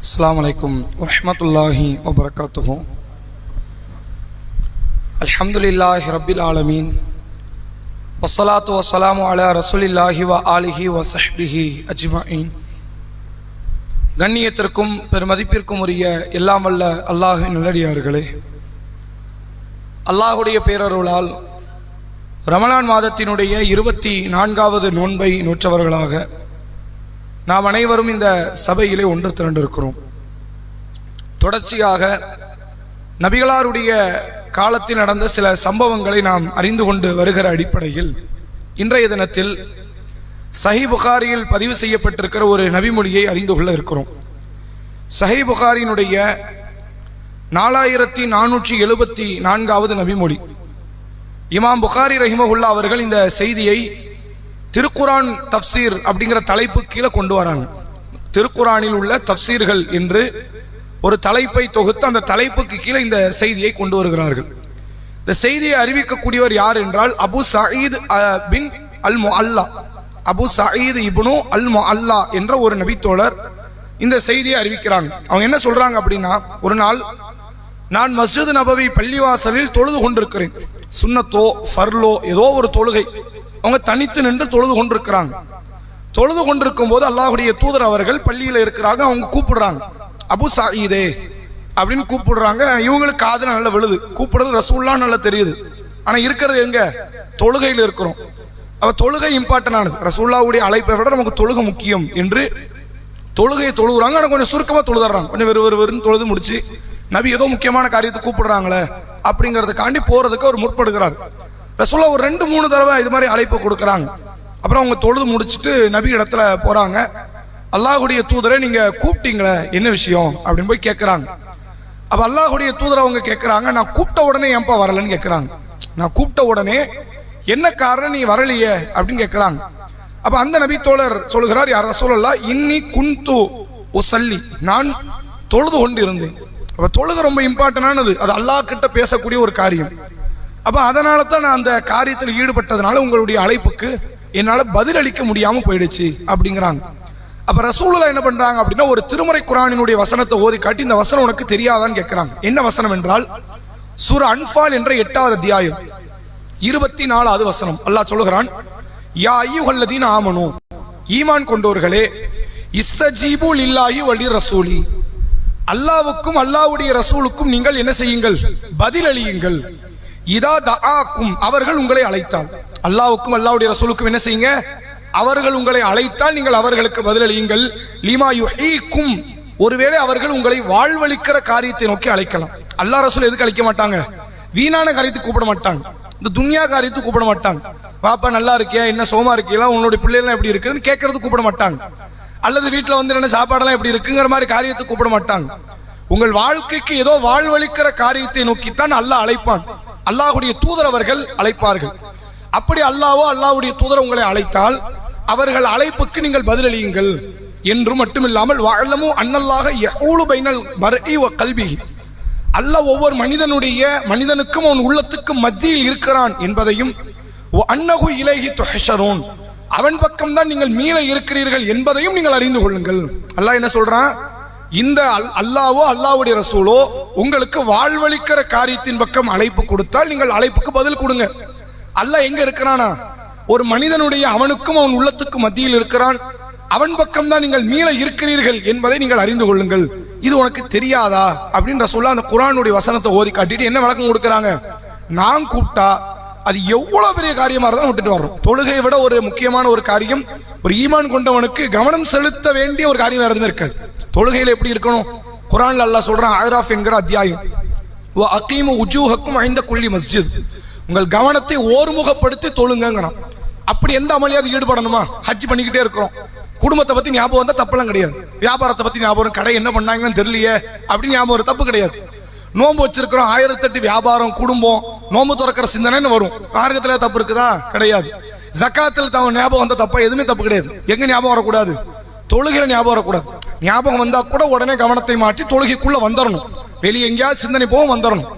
السلام عليكم ورحمة الله وبركاته الحمد لله رب العالمين والصلاة والسلام على رسول الله وآله وصحبه أجمعين கண்ணியத்திற்கும் பெருமதிப்பிற்கும் உரிய எல்லாம் வல்ல அல்லாஹின் நல்லடியார்களே அல்லாஹுடைய பேரருளால் ரமலான் மாதத்தினுடைய இருபத்தி நான்காவது நோன்பை நூற்றவர்களாக நாம் அனைவரும் இந்த சபையிலே ஒன்று திரண்டிருக்கிறோம். தொடர்ச்சியாக நபிகளாருடைய காலத்தில் நடந்த சில சம்பவங்களை நாம் அறிந்து கொண்டு வருகிற அடிப்படையில் இன்றைய தினத்தில் சஹி புகாரியில் பதிவு செய்யப்பட்டிருக்கிற ஒரு நபிமொழியை அறிந்து கொள்ள இருக்கிறோம். சஹி புகாரினுடைய நாலாயிரத்தி நானூற்றி எழுபத்தி நான்காவது நபிமொழி. இமாம் புகாரி ரஹிமகுல்லா அவர்கள் இந்த செய்தியை திருக்குரான் தப்சீர் அப்படிங்கிற தலைப்பு கீழே கொண்டு வராங்க. திருக்குரானில் உள்ள தப்சீர்கள் என்று ஒரு தலைப்பை தொகுத்து அந்த தலைப்புக்கு கீழே இந்த செய்தியை கொண்டு வருகிறார்கள். இந்த செய்தியை அறிவிக்கக்கூடியவர் யார் என்றால் அபு சயீத் பின் அல் அல்லா அபு சயீத் இப்னு அல் அல்லா என்ற ஒரு நபித்தோழர் இந்த செய்தியை அறிவிக்கிறாங்க. அவங்க என்ன சொல்றாங்க அப்படின்னா ஒரு நாள் நான் மஸ்ஜித் நபவி பள்ளிவாசலில் தொழுது கொண்டிருக்கிறேன். சுன்னத்தோ ஃபர்லோ ஏதோ ஒரு தொழுகை. அவங்க தனித்து நின்று தொழுது கொண்டிருக்கிறாங்க. தொழுது கொண்டிருக்கும் போது அல்லாஹுடைய தூதர் அவர்கள் பள்ளியில் இருக்கிறாங்க அவங்க கூப்பிடுறாங்க. அபு சாயிதே அப்படின்னு கூப்பிடுறாங்க. இவங்களுக்கு காதுல நல்லா விழுது. கூப்பிடுறது ரசூல்லா நல்லா தெரியுது. ஆனால் இருக்கிறது எங்க? தொழுகையில் இருக்கிறோம். அவள் தொழுகை இம்பார்ட்டன் ஆனது. ரசூல்லாவுடைய அழைப்பை விட நமக்கு தொழுகை முக்கியம் என்று தொழுகையை தொழுகிறாங்க. ஆனால் கொஞ்சம் சுருக்கமாக தொழுதுறாங்க. கொஞ்சம் வெறு வெறு வெறுன்னு தொழுது முடிச்சு நபி ஏதோ முக்கியமான காரியத்தை கூப்பிடுறாங்களே அப்படிங்கிறதுக்காண்டி போகிறதுக்கு அவர் முற்படுகிறார். ரசூல்லா ஒரு ரெண்டு மூணு தடவை இது மாதிரி அழைப்பு கொடுக்குறாங்க. அப்புறம் அவங்க தொழுது முடிச்சுட்டு நபி இடத்துல போகிறாங்க அல்லாஹுடைய தூதரை நீங்கள் கூப்பிட்டீங்களே என்ன விஷயம்? அப்படின்னு போய் கேட்குறாங்க அப்போ அல்லாஹுடைய தூதரை அவங்க கேட்குறாங்க நான் கூப்பிட்ட உடனே ஏன்பா வரலன்னு கேட்குறாங்க நான் கூப்பிட்ட உடனே என்ன காரணம்? நீ வரலையே? அப்படின்னு கேட்குறாங்க அப்போ அந்த நபி தோழர் சொல்கிறார் யார் ரசூலல்லா இன்னி குன்து உசல்லி. நான் தொழுது கொண்டு இருந்தேன். அப்போ தொழுது ரொம்ப இம்பார்ட்டன்டானது அது அல்லாஹ் கிட்ட பேசக்கூடிய ஒரு காரியம். அப்போ அதனால தான் நான் அந்த காரியத்தில் ஈடுபட்டதுனால உங்களுடைய அழைப்புக்கு என்னால் பதிலளிக்க முடியாமல் போயிடுச்சு அப்படிங்கிறாங்க. அப்போ ரசூலில் என்ன பண்ணுறாங்க அப்படின்னா ஒரு திருமறை குரானினுடைய வசனத்தை ஓதி காட்டி இந்த வசனம் உனக்கு தெரியாதான்னு கேட்குறாங்க என்ன வசனம் என்றால் சுர அன்பால் என்ற எட்டாவது அத்தியாயம் இருபத்தி நாலாவது வசனம். அல்லாஹ் சொல்லுகிறான் யா ஐயுகல்லதீன் ஆமனு ஈமான் கொண்டோர்களே இஸ்தஜீபுல் இல்லாயு வலி ரசூலி. அல்லாவுக்கும் அல்லாவுடைய ரசூலுக்கும் நீங்கள் என்ன செய்யுங்கள்? பதிலளியுங்கள் இதா தஆக்கும் அவர்கள் உங்களை அழைத்தால். அல்லாவுக்கும் அல்லாவுடைய ரசூலுக்கும் என்ன செய்யுங்க? அவர்கள் உங்களை அழைத்தால் நீங்கள் அவர்களுக்கு பதிலளியுங்கள் லிமா யுஹீக்கும் ஒருவேளை அவர்கள் உங்களை வாழ்வழிக்கிற காரியத்தை நோக்கி அழைக்கலாம். அல்லாஹ் ரசூல் எதுக்கு அழைக்க மாட்டாங்க? வீணான காரியத்துக்கு கூப்பிட மாட்டாங்க. இந்த துன்யா காரியத்துக்கு கூப்பிட மாட்டாங்க. பாப்பா நல்லா இருக்கியா? என்ன சோமா இருக்கியா? உன்னுடைய பிள்ளைகள்லாம் எப்படி இருக்குதுன்னு கேட்கறதுக்கு கூப்பிட மாட்டாங்க. அல்லது வீட்டில் வந்து என்ன சாப்பாடெல்லாம் எப்படி இருக்குங்கிற மாதிரி காரியத்துக்கு கூப்பிட மாட்டாங்க. உங்கள் வாழ்க்கைக்கு ஏதோ வாழ்வழிக்கிற காரியத்தை நோக்கித்தான் அல்லாஹ் அழைப்பான். அல்லாஹுடைய தூதர் அவர்கள் அழைப்பார்கள். அப்படி அல்லாவோ அல்லாஹுடைய தூதர் உங்களை அழைத்தால் அவர்கள் அழைப்புக்கு நீங்கள் பதிலளியுங்கள். என்று மட்டுமில்லாமல் வாழமும் அண்ணல்லாக எவ்வளவு பைனல் மறை கல்வி அல்ல அல்லாஹ் ஒவ்வொரு மனிதனுடைய மனிதனுக்கும் அவன் உள்ளத்துக்கும் மத்தியில் இருக்கிறான் என்பதையும் அன்னகு இலகி துஹஷரோன். அவன் பக்கம் தான் நீங்கள் மீள இருக்கிறீர்கள் என்பதையும் நீங்கள் அறிந்து கொள்ளுங்கள். அல்லாஹ் என்ன சொல்றான்? இந்த அல்லாவோ அல்லாவுடைய ரசூலோ உங்களுக்கு வாழ்வழிக்கிற காரியத்தின் பக்கம் அழைப்பு கொடுத்தால் நீங்கள் அழைப்புக்கு பதில் கொடுங்க. அல்லாஹ் எங்க இருக்கிறானா? ஒரு மனிதனுடைய அவனுக்கும் அவன் உள்ளத்துக்கும் மத்தியில் இருக்கிறான். அவன் பக்கம் தான் நீங்கள் மீள இருக்கிறீர்கள் என்பதை நீங்கள் அறிந்து கொள்ளுங்கள். இது உனக்கு தெரியாதா? அப்படின்ற சொல்ல அந்த குரானுடைய வசனத்தை ஓதி காட்டிட்டு என்ன வழக்கம் கொடுக்குறாங்க? நான் கூப்பிட்டா அது எவ்வளவு பெரிய காரியமா இருந்தாலும் விட்டுட்டு வரோம் தொழுகையை விட ஒரு முக்கியமான ஒரு காரியம் ஒரு ஈமான் கொண்டவனுக்கு கவனம் செலுத்த வேண்டிய ஒரு காரியம் வேறு எதுவும் இருக்காது. தொழுகையில எப்படி இருக்கணும்? குரான்ல அல்லா சொல்றான் ஆராஃப் என்கிற அத்தியாயம். அக்கீமு உஜூஹக்கும் ஐந்த குள்ளி மஸ்ஜித். உங்கள் கவனத்தை ஓர்முகப்படுத்தி தொழுங்கிறான் அப்படி எந்த அமளியாவது ஈடுபடணுமா? ஹஜ் பண்ணிக்கிட்டே இருக்கிறோம். குடும்பத்தை பத்தி ஞாபகம் வந்தால் தப்பெல்லாம் கிடையாது. வியாபாரத்தை பத்தி ஞாபகம் கடை என்ன பண்ணாங்கன்னு தெரியலையே அப்படின்னு ஞாபகம் ஒரு தப்பு கிடையாது. நோன்பு வச்சிருக்கிறோம் ஆயிரத்தெட்டு வியாபாரம் குடும்பம் நோம்பு திறக்கிற சிந்தனைன்னு வரும். மார்க்கத்துல தப்பு இருக்குதா? கிடையாது. ஜக்காத்தில் தவன் ஞாபகம் வந்த தப்பா? எதுவுமே தப்பு கிடையாது. எங்க ஞாபகம் வரக்கூடாது? தொழுகையில ஞாபகம் வரக்கூடாது. ஞாபகம் வந்தா கூட உடனே கவனத்தை மாற்றி தொழுகைக்குள்ள வந்துடணும் வெளியே எங்கேயாவது சிந்தனை போகும் வந்துடணும்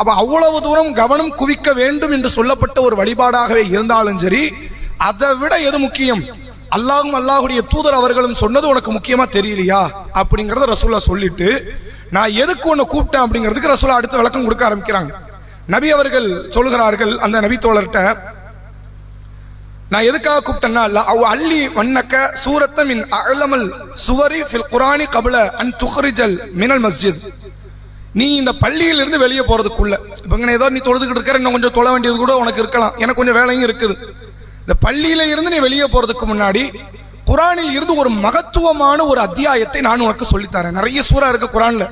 அப்போ அவ்வளவு தூரம் கவனம் குவிக்க வேண்டும் என்று சொல்லப்பட்ட ஒரு வழிபாடாகவே இருந்தாலும் சரி அதை விட எது முக்கியம்? அல்லாஹும் அல்லாஹுடைய தூதர் அவர்களும் சொன்னது உனக்கு முக்கியமா தெரியலையா? அப்படிங்கிறத ரசூல்லா சொல்லிட்டு நான் எதுக்கு ஒன்று கூப்பிட்டேன் அப்படிங்கிறதுக்கு ரசூலா அடுத்த விளக்கம் கொடுக்க ஆரம்பிக்கிறாங்க. நபி அவர்கள் சொல்கிறார்கள் அந்த நபி தோழர்கிட்ட நான் எதுக்காக கூப்பிட்டேன்னா ல- அவ் அள்ளி வண்ணக்க சூரத்த மின் அலமல் சுவரி ஃபில் குரானி கபல அன் துஹரிஜல் மினல் மஸ்ஜித். நீ இந்த பள்ளியிலிருந்து வெளியே போகிறதுக்குள்ள இப்போ இங்கே ஏதோ நீ தொழுதுகிட்டு இருக்கிற இன்னும் கொஞ்சம் தொழ வேண்டியது கூட உனக்கு இருக்கலாம். எனக்கு கொஞ்சம் வேலையும் இருக்குது. இந்த பள்ளியில இருந்து நீ வெளியே போகிறதுக்கு முன்னாடி குரானில் இருந்து ஒரு மகத்துவமான ஒரு அத்தியாயத்தை நான் உனக்கு சொல்லித்தரேன். நிறைய சூறா இருக்கு குரான்ல.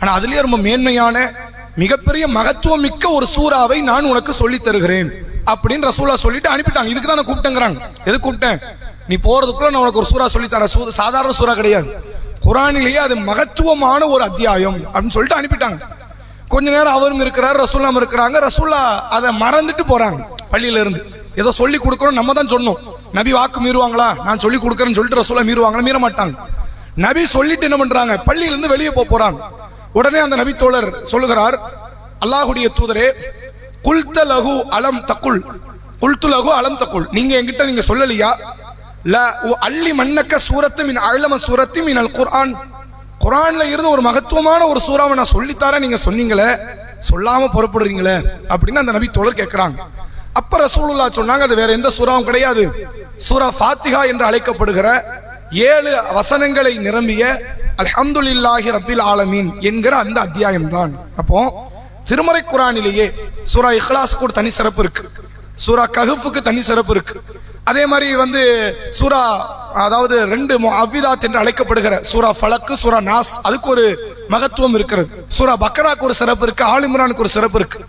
ஆனா அதுலயே ரொம்ப மேன்மையான மிகப்பெரிய மகத்துவம் மிக்க ஒரு சூறாவை நான் உனக்கு சொல்லித் தருகிறேன் அப்படின்னு ரசூலா சொல்லிட்டு அனுப்பிட்டாங்க. இதுக்கு தான் நான் கூப்பிட்டேங்கிறாங்க. எது கூப்பிட்டேன்? நீ போறதுக்குள்ள நான் உனக்கு ஒரு சூறா சொல்லித்தரேன். சூ சாதாரண சூறா கிடையாது. குரானிலேயே அது மகத்துவமான ஒரு அத்தியாயம் அப்படின்னு சொல்லிட்டு அனுப்பிட்டாங்க. கொஞ்ச நேரம் அவரும் இருக்கிறார் ரசூல்லாம் இருக்கிறாங்க. ரசூல்லா அதை மறந்துட்டு போறாங்க பள்ளியில இருந்து. ஏதோ சொல்லி கொடுக்கணும் நம்ம தான் சொன்னோம். நபி வாக்கு மீறுவாங்களா? நான் சொல்லி கொடுக்கறேன்னு சொல்லிட்டு ரசூல்லா மீறுவாங்களா? மீற மாட்டாங்க நபி சொல்லிட்டு என்ன பண்றாங்க? பள்ளியில இருந்து வெளியே போக போறாங்க. உடனே அந்த நபி தோழர் சொல்லுகிறார் அல்லாஹுடைய தூதரே குல்த லகு அலம் தக்குல் குல்து லகு அலம் தக்குல் நீங்க என்கிட்ட நீங்க சொல்லலையா? ல உ அள்ளி மன்னக்க சூரத்து மின் அழம சூரத்து மின் அல் குர்ஆன். குரான்ல இருந்து ஒரு மகத்துவமான ஒரு சூறாவை நான் சொல்லித்தாரேன் நீங்க சொன்னீங்களே சொல்லாம புறப்படுறீங்களே அப்படின்னு அந்த நபி தோழர் கேட்கிறாங்க அப்ப ரசூலுல்லா சொன்னாங்க அது வேற எந்த சூறாவும் கிடையாது. சூரா ஃபாத்திஹா என்று அழைக்கப்படுகிற ஏழு வசனங்களை நிரம்பிய அல்ஹம்துலில்லாஹி ரபில் ஆலமீன் என்கிற அந்த அத்தியாயம் தான் அப்போ திருமறை குரானிலேயே சூரா இஹ்லாஸ்க்கு ஒரு தனி சிறப்பு இருக்கு. சூரா கஹுஃபுக்கு தனி சிறப்பு இருக்கு. அதே மாதிரி வந்து சூரா அதாவது ரெண்டு அவ்விதாத் என்று அழைக்கப்படுகிற சூரா ஃபலக்கு சூரா நாஸ் அதுக்கு ஒரு மகத்துவம் இருக்கிறது. சூரா பக்ராக்கு ஒரு சிறப்பு இருக்கு ஆலிம்ரானுக்கு ஒரு சிறப்பு இருக்கு.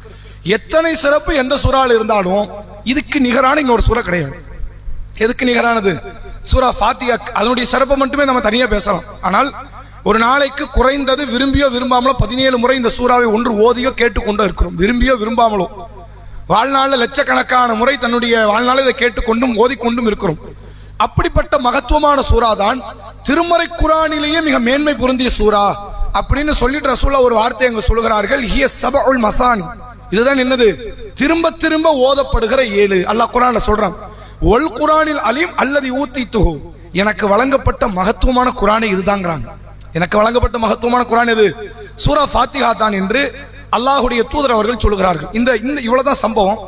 எத்தனை சிறப்பு எந்த சூறாவில் இருந்தாலும் இதுக்கு நிகரான இன்னொரு சூறா கிடையாது. எதுக்கு நிகரானது? சூரா ஃபாத்தியா அதனுடைய சிறப்பை மட்டுமே நம்ம தனியாக பேசலாம். ஆனால் ஒரு நாளைக்கு குறைந்தது விரும்பியோ விரும்பாமலோ பதினேழு முறை இந்த சூறாவை ஒன்று ஓதியோ கேட்டுக்கொண்டோ இருக்கிறோம். விரும்பியோ விரும்பாமலோ. வாழ்நாளில் லட்சக்கணக்கான முறை தன்னுடைய வாழ்நாளில் இதை கேட்டுக்கொண்டும் ஓதிக்கொண்டும் இருக்கிறோம். அப்படிப்பட்ட மகத்துவமான சூறா தான் திருமறை குரானிலேயே மிக மேன்மை பொருந்திய சூறா அப்படின்னு சொல்லிட்டு ரசூலா ஒரு வார்த்தை அங்க சொல்கிறார்கள் ஹிய சபஉல் மசானி. இதுதான் என்னது? திரும்ப திரும்ப ஓதப்படுகிற ஏழு. அல்லாஹ் குரான்ல சொல்றான் ஒல் குரானில் அலீம் அல்லது ஊத்தி துகு எனக்கு வழங்கப்பட்ட மகத்துவமான குரானை இதுதாங்கிறாங்க. எனக்கு வழங்கப்பட்ட மகத்துவமான குரான் எது? சூரா ஃபாத்திகா தான் என்று அல்லாஹுடைய தூதர் அவர்கள் சொல்கிறார்கள் இந்த இந்த இவ்வளோதான் சம்பவம்.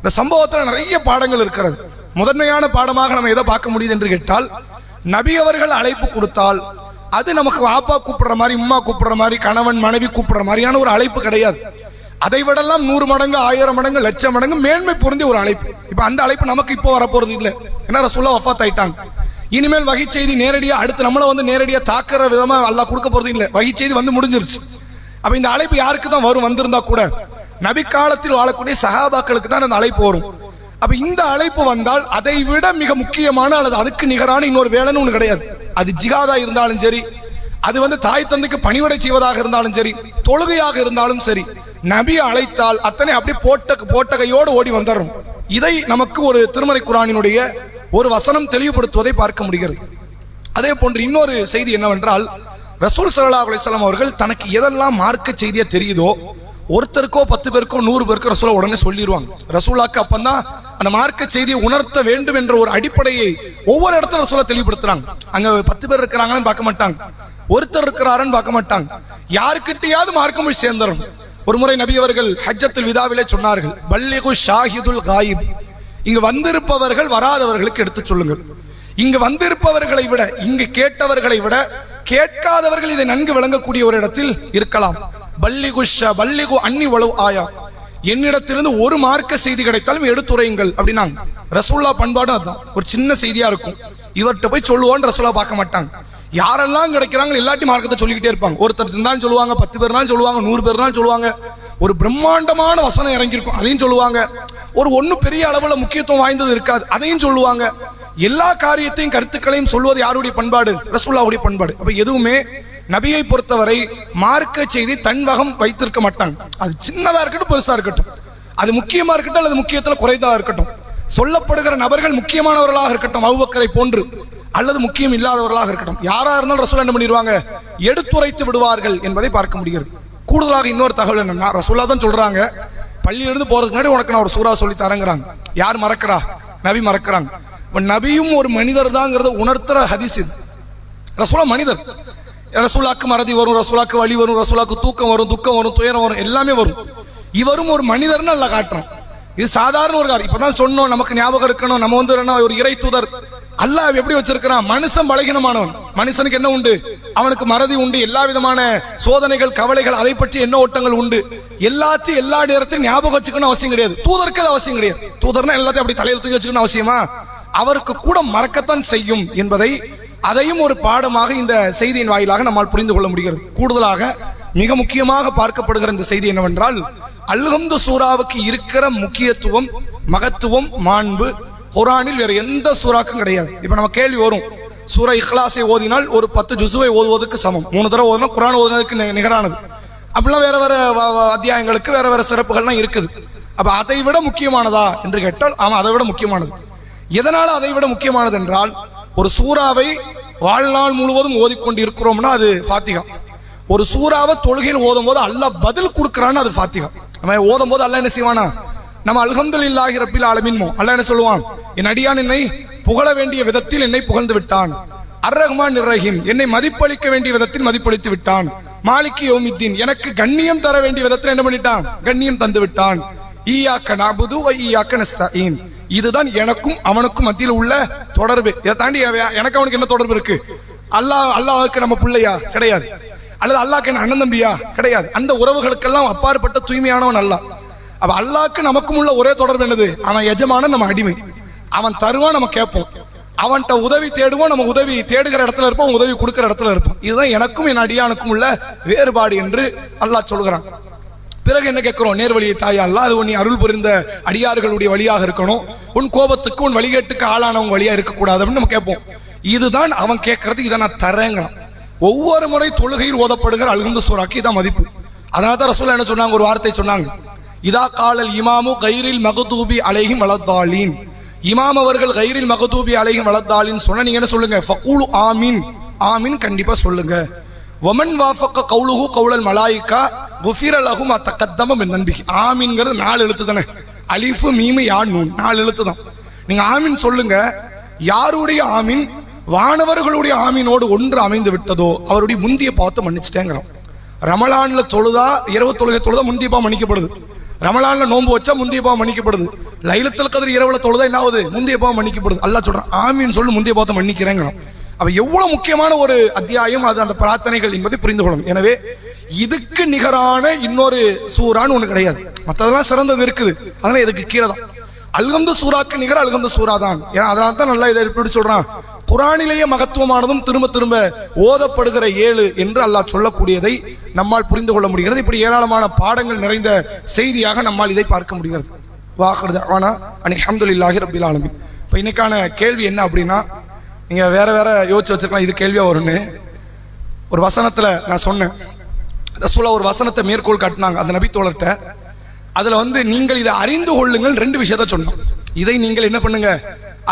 இந்த சம்பவத்தில் நிறைய பாடங்கள் இருக்கிறது. முதன்மையான பாடமாக நம்ம எதை பார்க்க முடியுது என்று கேட்டால் நபி அவர்கள் அழைப்பு கொடுத்தால் அது நமக்கு வாப்பா கூப்பிடுற மாதிரி உம்மா கூப்பிடுற மாதிரி கணவன் மனைவி கூப்பிடுற மாதிரியான ஒரு அழைப்பு கிடையாது. அதை விடலாம் நூறு மடங்கு ஆயிரம் மடங்கு லட்சம் மடங்கு மேன்மை பொருந்தி ஒரு அழைப்பு. இப்போ அந்த அழைப்பு நமக்கு இப்போ வரப்போறது இல்லை. ஏன்னா ரசூல்லா வஃபாத் ஆயிட்டாங்க. இனிமேல் வகை செய்தி நேரடியாக அடுத்து நம்மளை வந்து நேரடியாக தாக்குற விதமாக அல்லா கொடுக்க போறது இல்லை. வகை செய்தி வந்து முடிஞ்சிருச்சு. அப்போ இந்த அழைப்பு யாருக்கு தான் வரும் வந்திருந்தா கூட? நபி காலத்தில் வாழக்கூடிய சஹாபாக்களுக்கு தான் அந்த அழைப்பு வரும். அப்போ இந்த அழைப்பு வந்தால் அதை விட மிக முக்கியமான அல்லது அதுக்கு நிகரான இன்னொரு வேலைன்னு ஒன்று கிடையாது. அது ஜிகாதா இருந்தாலும் சரி அது வந்து தாய் தந்தைக்கு பணிவிடை செய்வதாக இருந்தாலும் சரி தொழுகையாக இருந்தாலும் சரி நபி அழைத்தால் அத்தனை அப்படி போட்ட போட்டகையோடு ஓடி வந்துடுறோம் இதை நமக்கு ஒரு திருமலை குரானினுடைய ஒரு வசனம் தெளிவுபடுத்துவதை பார்க்க முடிகிறது. அதே போன்று இன்னொரு செய்தி என்னவென்றால் ரசூல் சல்லா அலிஸ்லாம் அவர்கள் தனக்கு எதெல்லாம் மார்க்க செய்தியாக தெரியுதோ ஒருத்தருக்கோ பத்து பேருக்கோ நூறு பேருக்கோ ரசூலா உடனே சொல்லிடுவாங்க ரசூலாக்கு அப்பந்தான் அந்த மார்க்க செய்தியை உணர்த்த வேண்டும் என்ற ஒரு அடிப்படையை ஒவ்வொரு இடத்துல ரசூலா தெளிவுபடுத்துறாங்க. அங்க பத்து பேர் இருக்கிறாங்கன்னு பார்க்க மாட்டாங்க. ஒருத்தர் இருக்கிறாருன்னு பார்க்க மாட்டாங்க. யாருக்கிட்டையாவது மார்க்கம் போய் சேர்ந்துடும் ஒரு முறை நபி அவர்கள் ஹஜ்ஜத்துல் விதாவிலே சொன்னார்கள் பல்லிகு ஷாஹிதுல் காயிப். இங்கு வந்திருப்பவர்கள் வராதவர்களுக்கு எடுத்துச் சொல்லுங்கள். இங்கு வந்திருப்பவர்களை விட இங்கு கேட்டவர்களை விட கேட்காதவர்கள் இதை நன்கு விளங்கக்கூடிய ஒரு இடத்தில் இருக்கலாம். பல்லிகு ஷ பல்லிகு அன்னி வளவு ஆயா. என்னிடத்திலிருந்து ஒரு மார்க்க செய்தி கிடைத்தாலும் எடுத்துரையுங்கள் அப்படின்னாங்க. ரசூல்லா பண்பாடும் அதுதான் ஒரு சின்ன செய்தியா இருக்கும். இவர்கிட்ட போய் சொல்லுவோன்னு ரசூலா பார்க்க மாட்டாங்க. யாரெல்லாம் கிடைக்கிறாங்க எல்லாட்டி மார்க்கத்தை சொல்லிக்கிட்டே இருப்பாங்க. ஒருத்தர் தான் சொல்லுவாங்க பத்து பேர் தான் சொல்லுவாங்க நூறு பேர்னாலும் சொல்லுவாங்க. ஒரு பிரம்மாண்டமான வசனம் இறங்கியிருக்கும். அதையும் சொல்லுவாங்க. ஒரு ஒன்று பெரிய அளவில் முக்கியத்துவம் வாய்ந்தது இருக்காது. அதையும் சொல்லுவாங்க. எல்லா காரியத்தையும் கருத்துக்களையும் சொல்வது யாருடைய பண்பாடு? ரசூல்லாவுடைய பண்பாடு. அப்போ எதுவுமே நபியை பொறுத்தவரை மார்க்க செய்தி தன்வகம் வைத்திருக்க மாட்டாங்க. அது சின்னதா இருக்கட்டும் பெருசா இருக்கட்டும். அது முக்கியமா இருக்கட்டும் அல்லது முக்கியத்துல குறைந்ததா இருக்கட்டும். சொல்லப்படுகிற நபர்கள் முக்கியமானவர்களாக இருக்கட்டும் அவ்வக்கரை போன்று அல்லது முக்கியம் இல்லாதவர்களாக இருக்கட்டும். யாரா இருந்தாலும் ரசூல் என்ன பண்ணிடுவாங்க எடுத்துரைத்து விடுவார்கள் என்பதை பார்க்க முடிகிறது. கூடுதலாக இன்னொரு தகவல் என்னன்னா ரசூலா தான் சொல்றாங்க பள்ளியிலிருந்து போறதுக்கு முன்னாடி உனக்கு நான் ஒரு சூறா சொல்லி தரேங்கிறாங்க. யார் மறக்கிறா? நபி மறக்கிறாங்க. நபியும் ஒரு மனிதர் தாங்கிறத உணர்த்துற ஹதிஸ் இது. ரசூலா மனிதர். ரசூலாக்கு மறதி வரும் ரசூலாக்கு வழி வரும் ரசூலாக்கு தூக்கம் வரும் துக்கம் வரும் துயரம் வரும் எல்லாமே வரும். இவரும் ஒரு மனிதர்னு நல்லா காட்டுறான். இது சாதாரண ஒரு காரியம். இப்பதான் சொன்னோம் நமக்கு ஞாபகம் இருக்கணும். நம்ம வந்து என்ன ஒரு இறை தூதர். அல்லாஹ் எப்படி வச்சிருக்கிறான்? மனுஷன் பலகீனமானவன். மனுஷனுக்கு என்ன உண்டு? அவனுக்கு மறதி உண்டு. எல்லா விதமான சோதனைகள் கவலைகள் அதை பற்றி என்ன ஓட்டங்கள் உண்டு? எல்லாத்தையும் எல்லா நேரத்தையும் ஞாபகம் வச்சுக்கணும் அவசியம் கிடையாது. தூதருக்கு அது அவசியம் கிடையாது. தூதர்னா எல்லாத்தையும் அப்படி தலையில் தூக்கி வச்சுக்கணும் அவசியமா? அவருக்கு கூட மறக்கத்தான் செய்யும் என்பதை அதையும் ஒரு பாடமாக இந்த செய்தியின் வாயிலாக நம்மால் புரிந்து கொள்ள முடிகிறது. கூடுதலாக மிக முக்கியமாக பார்க்கப்படுகிற இந்த செய்தி என்னவென்றால் அல்ஹம்து சூராவுக்கு இருக்கிற முக்கியத்துவம் மகத்துவம் மாண்பு குரானில் வேற எந்த சூறாக்கும் கிடையாது. இப்ப நம்ம கேள்வி வரும். சூரா இஹ்லாஸை ஓதினால் ஒரு பத்து ஜுசுவை ஓதுவதற்கு சமம். மூணு தடவை ஓதுனா குரான் ஓதுனதுக்கு நிகரானது. அப்படிலாம் வேற வேற அத்தியாயங்களுக்கு வேற வேற சிறப்புகள்லாம் இருக்குது. அப்ப அதை விட முக்கியமானதா என்று கேட்டால் ஆமா அதை விட முக்கியமானது. எதனால் அதை விட முக்கியமானது என்றால் ஒரு சூறாவை வாழ்நாள் முழுவதும் ஓதிக்கொண்டு இருக்கிறோம்னா அது ஃபாத்திகா ஒரு சூறாவை தொழுகையில் ஓதும் போது அல்லாஹ் பதில் கொடுக்குறான்னு அது ஃபாத்திகா நம்ம ஓதும் போது அல்லாஹ் என்ன செய்வானா? நம்ம அல்ஹம்துலில்லாஹி ரப்பில் ஆலமின்மோ அல்லாஹ் என்ன சொல்லுவான்? என் அடியான் என்னை புகழ வேண்டிய விதத்தில் என்னை புகழ்ந்து விட்டான். அர் ரஹ்மான் ரஹீம் என்னை மதிப்பளிக்க வேண்டிய விதத்தில் மதிப்பளித்து விட்டான். மாலிகி யௌமித்தீன் எனக்கு கண்ணியம் தர வேண்டிய விதத்தில் என்ன பண்ணிட்டான்? கண்ணியம் தந்து விட்டான். ஈயாக்க நாபுது ஈயாக்க நஸ்தஈன் இதுதான் எனக்கும் அவனுக்கும் மத்தியில் உள்ள தொடர்பு. இதை தாண்டி எனக்கு அவனுக்கு என்ன தொடர்பு இருக்கு? அல்லாஹ் அல்லாஹுக்கு நம்ம பிள்ளையா? கிடையாது. அல்லது அல்லாஹ்க்கு என்ன அண்ணன் தம்பியா? கிடையாது. அந்த உறவுகளுக்கெல்லாம் அப்பாற்பட்ட தூய்மையானவன் அல்லாஹ் அப்ப அல்லாஹ்க்கு நமக்கும் உள்ள ஒரே தொடர்பு என்னது? அவன் எஜமான நம்ம அடிமை. அவன் தருவான் நம்ம கேட்போம். அவன்கிட்ட உதவி தேடுவோம் நம்ம உதவி தேடுகிற இடத்துல இருப்போம் உதவி கொடுக்கிற இடத்துல இருப்போம். இதுதான் எனக்கும் என் அடியானுக்கும் உள்ள வேறுபாடு என்று அல்லாஹ் சொல்கிறான். பிறகு என்ன கேட்கிறோம்? நேர்வழியை தாயா அல்ல அது உன் அருள் புரிந்த அடியார்களுடைய வழியாக இருக்கணும். உன் கோபத்துக்கு உன் வழிகேட்டுக்கு ஆளானவங்க வழியா இருக்கக்கூடாது அப்படின்னு நம்ம கேட்போம். இதுதான் அவன் கேட்கறது இதை நான் தரேங்கிறான். ஒவ்வொரு முறை தொழுகையில் ஓதப்படுகிற அழுகுந்த சூறாக்கு இதான் மதிப்பு. அதனால தான் ரசூலா என்ன சொன்னாங்க? ஒரு வார்த்தை சொன்னாங்க. இதா காலல் இமாமு கைரில் மகதூபி அலைஹிம் வளர்த்தாளின் இமாம் அவர்கள் கைரில் மகதூபி அலைஹிம் வளர்த்தாளின்னு சொன்ன நீங்க என்ன சொல்லுங்க? ஃபக்கூலு ஆமீன். ஆமீன் கண்டிப்பா சொல்லுங்க. ஒமன் வாஃபக்க கவுளுகு கவுலல் மலாய்க்கா குஃபிர லஹும் அத்தக்கத்தம மின் நம்பிக்கை ஆமின்ங்கிறது நாலு எழுத்து தானே அலிஃபு மீமு யான் நூன் நாலு எழுத்து தான் நீங்கள் ஆமீன் சொல்லுங்க யாருடைய ஆமீன் வானவர்களுடைய ஆமீனோடு ஒன்று அமைந்து விட்டதோ அவருடைய முந்திய பார்த்து மன்னிச்சிட்டேங்கிறோம் ரமலானில் தொழுதா இரவு தொழுகை தொழுதா முந்தியப்பா மன்னிக்கப்படுது ரமலானில் நோன்பு வச்சா முந்தியப்பா மன்னிக்கப்படுது லைலத்தில் கதிர் இரவுல தொழுதா என்ன ஆகுது முந்தியப்பா மன்னிக்கப்படுது அல்லா சொல்கிறான் ஆமீன் சொல்லி முந்திய பார்த்து மன்னிக்கிறேங்கிறோம் அப்ப எவ்வளவு முக்கியமான ஒரு அத்தியாயம் அது அந்த பிரார்த்தனைகள் என்பதை புரிந்து கொள்ளும் எனவே இதுக்கு நிகரான இன்னொரு சூறான்னு ஒண்ணு கிடையாது. மற்றதெல்லாம் சிறந்தது இருக்குது. அதனால இதுக்கு கீழே தான். அல்கந்த சூறாக்கு நிகர அல்கந்த சூறா தான். ஏன்னா அதனால தான் நல்லா இதை எப்படி சொல்றான்? குரானிலேயே மகத்துவமானதும் திரும்ப திரும்ப ஓதப்படுகிற ஏழு என்று அல்லாஹ் சொல்லக்கூடியதை நம்மால் புரிந்து கொள்ள முடிகிறது. இப்படி ஏராளமான பாடங்கள் நிறைந்த செய்தியாக நம்மால் இதை பார்க்க முடிகிறது. வாக்குறது ஆனா அனி அஹமதுல்லாஹி ரபில் ஆலமின். இப்போ இன்னைக்கான கேள்வி என்ன அப்படின்னா நீங்க வேற வேற யோசிச்சு வச்சிருக்கலாம். இது கேள்வியா வரும்னு. ஒரு வசனத்துல நான் சொன்னேன். ரசூலா ஒரு வசனத்தை மேற்கோள் காட்டினாங்க அந்த நபி தோழர்கிட்ட அதுல வந்து நீங்கள் இதை அறிந்து கொள்ளுங்கள் ரெண்டு விஷயத்த சொன்னோம் இதை நீங்கள் என்ன பண்ணுங்க?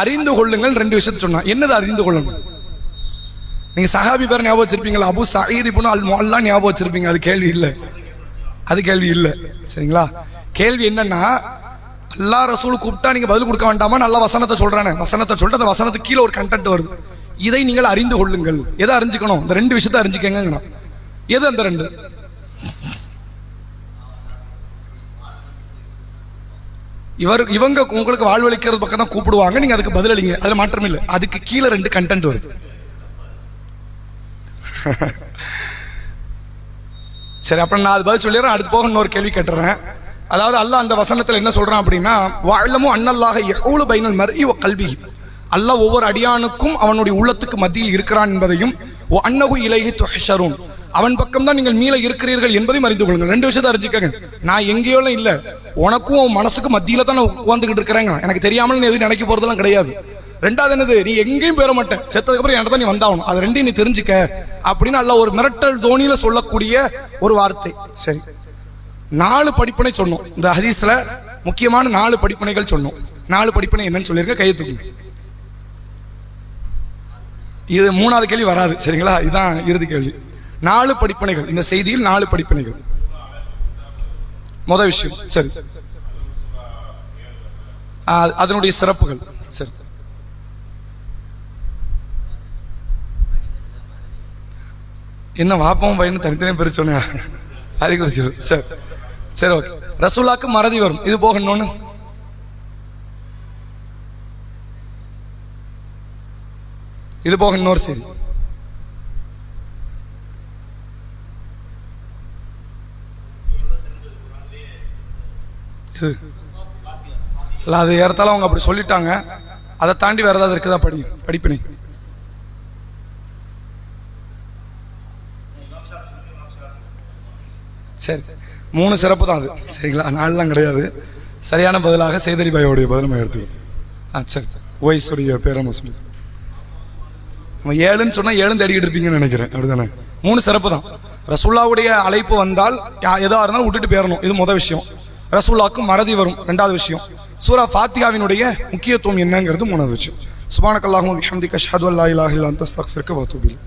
அறிந்து கொள்ளுங்கள் ரெண்டு விஷயத்த சொன்னா என்னது அறிந்து கொள்ளணும் நீங்க சஹாபி பேர் ஞாபகம் வச்சிருப்பீங்களா? அபு சயீத் இப்னு அல் மொல்லாம் ஞாபகம் வச்சிருப்பீங்க. அது கேள்வி இல்லை. அது கேள்வி இல்லை. சரிங்களா? கேள்வி என்னன்னா அல்லா ரசூல் கூப்பிட்டா நீங்க பதில் கொடுக்க வேண்டாமா? நல்ல வசனத்தை சொல்றானே. வசனத்தை சொல்லிட்டு அந்த வசனத்துக்கு கீழே ஒரு கண்டென்ட் வருது. இதை நீங்கள் அறிந்து கொள்ளுங்கள். எதை அறிஞ்சுக்கணும்? இந்த ரெண்டு விஷயத்தை அறிஞ்சுக்கங்க எது அந்த ரெண்டு? இவர் இவங்க உங்களுக்கு வாழ்வழிக்கிறது பக்கம் தான் கூப்பிடுவாங்க. நீங்க அதுக்கு பதிலளிங்க. அதுல மாற்றம் இல்லை அதுக்கு கீழே ரெண்டு கண்டென்ட் வருது. சரி அப்புறம் நான் அது பதில் சொல்லிடுறேன். அடுத்து போக இன்னொரு கேள்வி கேட்டுறேன். அதாவது அல்லாஹ் அந்த வசனத்தில் என்ன சொல்கிறான் அப்படின்னா வாழமும் அன்னல்லாக எவ்வளவு பைனல் மர் இவ கல்வி அல்லாஹ் ஒவ்வொரு அடியானுக்கும் அவனுடைய உள்ளத்துக்கு மத்தியில் இருக்கிறான் என்பதையும் ஓ அன்னகு இலகி துஷரும் அவன் பக்கம் தான் நீங்கள் மீள இருக்கிறீர்கள் என்பதையும் அறிந்து கொள்ளுங்கள். ரெண்டு விஷயத்தை அறிஞ்சிக்கங்க. நான் எங்கேயோலாம் இல்லை. உனக்கும் உன் மனசுக்கு மத்தியில் தான் நான் உட்காந்துக்கிட்டு இருக்கிறேங்க. எனக்கு தெரியாமல் நீ எதுவும் நினைக்க போகிறதுலாம் கிடையாது. ரெண்டாவது என்னது? நீ எங்கேயும் போயிட மாட்டேன். செத்ததுக்கு அப்புறம் என்கிட்ட தான் நீ வந்தாகணும். அது ரெண்டையும் நீ தெரிஞ்சுக்க அப்படின்னு அல்ல ஒரு மிரட்டல் தோணியில் சொல்லக்கூடிய ஒரு வார்த்தை. சரி. நாலு படிப்பனை சொன்னோம். இந்த ஹதீஸில் முக்கியமான நாலு படிப்பனைகள் சொன்னோம். நாலு படிப்பனை என்னன்னு சொல்லியிருக்க கையை இது மூணாவது கேள்வி வராது சரிங்களா? இதுதான் இறுதி கேள்வி. நாலு படிப்பனைகள் இந்த செய்தியில் நாலு படிப்பனைகள். மொதல் விஷயம் சரி. அதனுடைய சிறப்புகள் சரி. என்ன வாப்பம் பையனு தனித்தனியாக சொன்னேன் அது குறிச்சு சரி. சரி ஓகே. ரசூலாக்கு மறதி வரும். இது போக இது போக இன்னொரு செய்தி. இல்லை அது ஏறத்தாலும் அவங்க அப்படி சொல்லிட்டாங்க. அதை தாண்டி வேற ஏதாவது இருக்குதா படி படிப்பினை? சரி. மூணு சிறப்பு தான் அது. சரிங்களா? நாலுலாம் கிடையாது. சரியான பதிலாக சேதரி பாயோடைய பதில் எடுத்துக்கணும். ஆ சரி. ஒய்ஸுடைய பேரம்மா சொல்லி. நம்ம ஏழுன்னு சொன்னால் ஏழு தேடிக்கிட்டு இருப்பீங்கன்னு நினைக்கிறேன். அப்படிதானே? மூணு சிறப்பு தான். ரசுல்லாவுடைய அழைப்பு வந்தால் எதாக இருந்தாலும் விட்டுட்டு போயிடணும் இது மொதல் விஷயம். ரசுல்லாக்கும் மறதி வரும். ரெண்டாவது விஷயம். சூரா ஃபாத்தியாவினுடைய முக்கியத்துவம் என்னங்கிறது மூணாவது விஷயம். சுபானக்கல்லாகவும் ஹம்திக ஷஹது அல்லா இலாஹில்லா அன்தஸ்தக்ஃபிருக்க வத்துபில்